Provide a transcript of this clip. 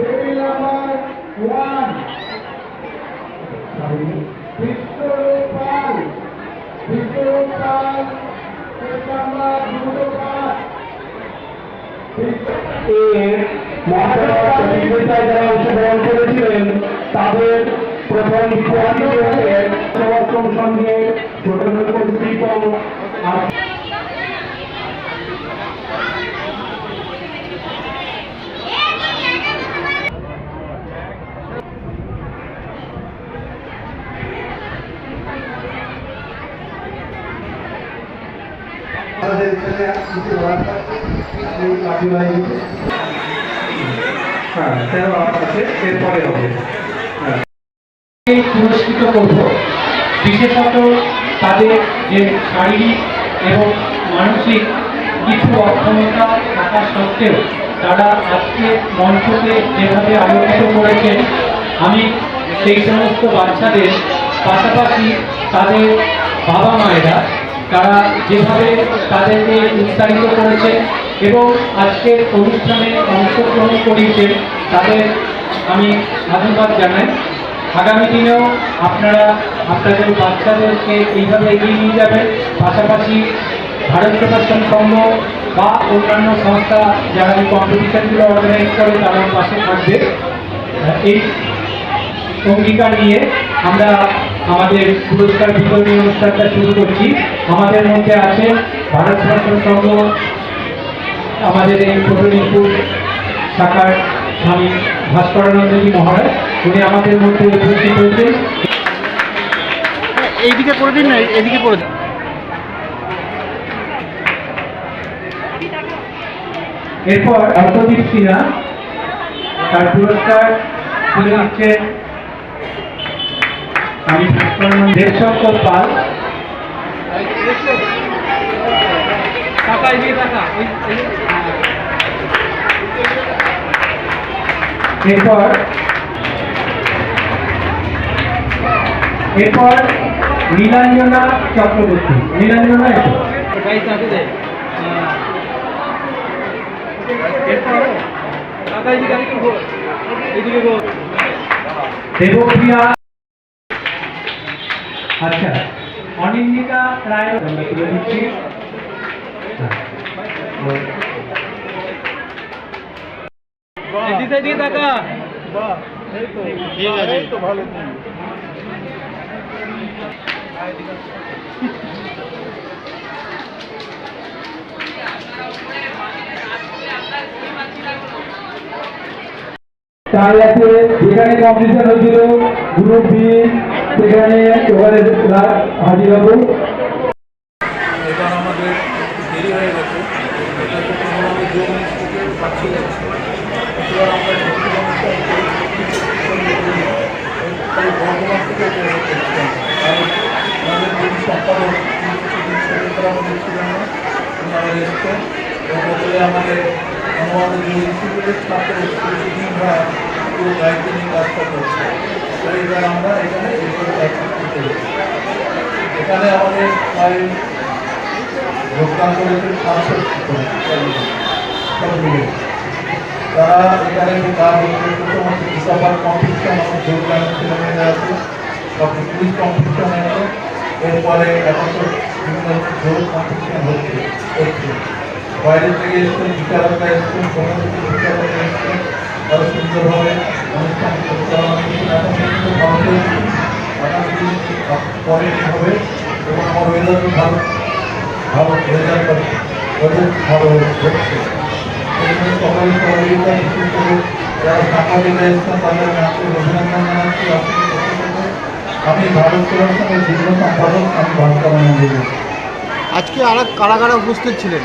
190, table number 1. Vishwapal, Vishwapal, case number 205. এর মহাসভা প্রতিযোগিতায় যারা অংশগ্রহণ করেছিলেন তাদের প্রথম সমাশ্রম সঙ্গে ছোট ছোট শিল্প আর আমাদের এখানে কিছু বলার থাকলে এই কাঠিবাড়ি পুরস্কৃত করব। বিশেষত তাদের যে শারীরিক এবং মানসিক কিছু অক্ষমতা থাকা সত্ত্বেও তারা আজকে মঞ্চকে যেভাবে আলোকিত করেছেন, আমি সেই সমস্ত বাচ্চাদের পাশাপাশি তাদের বাবা মায়েরা তারা যেভাবে তাদেরকে উৎসাহিত করেছে এবং আজকের অনুষ্ঠানে অংশগ্রহণ করিয়েছে তাদের আমি সাধুবাদ জানাই। আগামী দিনেও আপনারা আপনাদের বাচ্চাদেরকে এইভাবে এগিয়ে নিয়ে যাবেন, পাশাপাশি ভারত প্রশাসন সংঘ বা অন্যান্য সংস্থা যারা এই কম্পিটিশনগুলো অর্গানাইজ করে তাদের পাশে থাকবে। এই অঙ্গীকার নিয়ে আমরা আমাদের পুরস্কার বিতরণী অনুষ্ঠানটা শুরু করছি। আমাদের মধ্যে আছে ভারত সরকার সংঘ আমাদের এই পটনীপুর শাখার স্বামী ভাস্করানন্দজি মহারাজ উনি আমাদের মধ্যে উপস্থিত হয়েছেন। এইদিকে করে দিন না এদিকে করে দিন। এরপর অর্থদীপ সিনহা তার পুরস্কার তুলে দিচ্ছেন ভাস্করানন্দ দেবশঙ্কর পাল এরপর এরপর নীলাঞ্জনা চক্রবর্তী। নীলাঞ্জনা এসো। ওটাই আচ্ছা অনিন্দিতা রায় আমরা তুলে দিচ্ছি হ্যাঁ। এদিকে এদিকে টাকা ঠিক আছে তার আছে যেখানে কম্পিটিশন হয়েছিল গ্রুপ বি সেখানে ওখানে হাজির হব এবার আমাদের এবার ছাত্র দায়িত্ব নিয়ে কাজটা করছে। তাই আমরা এখানে এখানে আমাদের প্রায় যোগদান সাতষট্টি জন তারা এখানে যে কাজ হচ্ছে যোগদান ছেলেমেয়েরা আছে কুইজ কম্পিটিশন আছে এরপরে এখন তো বিভিন্ন হচ্ছে বাইরে থেকে এসছেন বিচারকরা এসছেন সমস্ত বিচারকরা এসছেন তারা সুন্দরভাবে অনুষ্ঠান পরিচালনা পরে হবে? এবং আমার ওয়েদারও ভালো। ভালো রেজাল্ট করে। ওদের ভালো হচ্ছে। সকলের সহযোগিতা বিশেষ করে যারা সাংবাদিকরা এসছেন তাদের আমি অভিনন্দন জানাচ্ছি। ভারত সেবার সঙ্গে যুগ্ম সম্পাদক আমি ভাস্কর আজকে আর কারা কারা উপস্থিত ছিলেন।